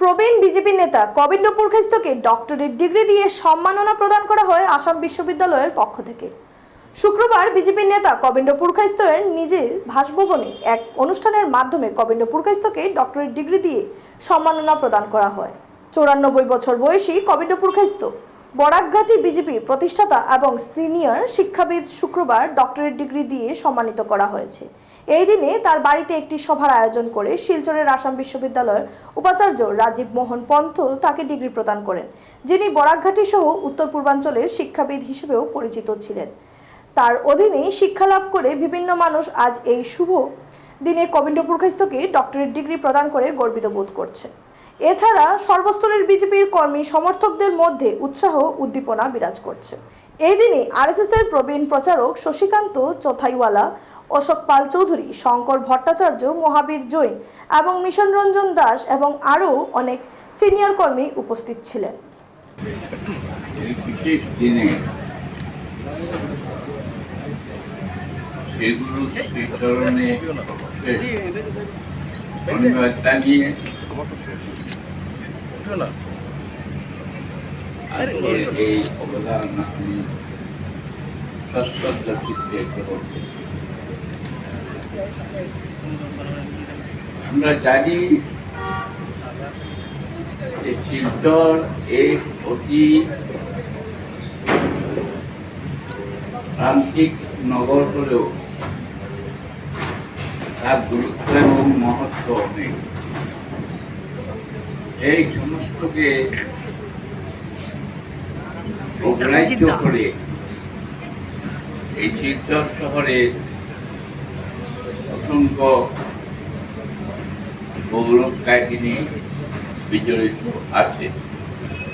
প্রবীণ BJP নেতা Kovind পুরখেস্তকে doctorate degree দিয়ে সম্মাননা প্রদান করা হয় আসাম বিশ্ববিদ্যালয়ের পক্ষ থেকে। শুক্রবার বিজেপি নেতা কবিন্দ পুরখাইস্তের নিজের ভাসভবনে এক অনুষ্ঠানের মাধ্যমে কবিন্দ পুরখাইস্তকে ডক্টরেট ডিগ্রি দিয়ে সম্মাননা প্রদান করা হয়। চৌরানব্বই বছর বয়সী কবিন্দ পুরখাইস্ত বরাকঘাটি বিজেপির প্রতিষ্ঠাতা এবং সিনিয়র শিক্ষাবিদ শুক্রবার ডক্টরেট ডিগ্রি দিয়ে সম্মানিত করা হয়েছে। এই দিনে তার বাড়িতে একটি সভার আয়োজন করে শিলচরের আসাম বিশ্ববিদ্যালয়ের উপাচার্য রাজীব মোহন পন্থ তাকে ডিগ্রি প্রদান করেন। যিনি বরাকঘাটি সহ উত্তর পূর্বাঞ্চলের শিক্ষাবিদ হিসেবেও পরিচিত ছিলেন। তার অধীনে শিক্ষালাভ করে বিভিন্ন মানুষ আজ এই শুভ দিনে কবিন্দ পুরখাইস্তকে ডক্টরেট ডিগ্রি প্রদান করে গর্বিত বোধ করছে। এছাড়া সর্বস্তরের বিজেপির কর্মী সমর্থকদের মধ্যে উৎসাহ উদ্দীপনা বিরাজ করছে এই দিনে আরএসএস এর প্রবীণ প্রচারক শশীকান্ত চথাইওয়ালা অশোক পাল চৌধুরী শঙ্কর ভট্টাচার্য মহাবীর জৈন এবং মিশন রঞ্জন দাস এবং আরও অনেক সিনিয়র কর্মী উপস্থিত ছিলেন এই অবদান সশ্রদ্ধ চিত্তে গ্রহণ আমরা জানি যে শিলচর এক অতি প্রান্তিক নগর হলেও তার গুরুত্ব এবং মহত্ব অনেক এই সমস্তকে অগ্রাহ্য করে এই শিলচর শহরে অসংখ্য গৌরব কাহিনী বিজড়িত আছে।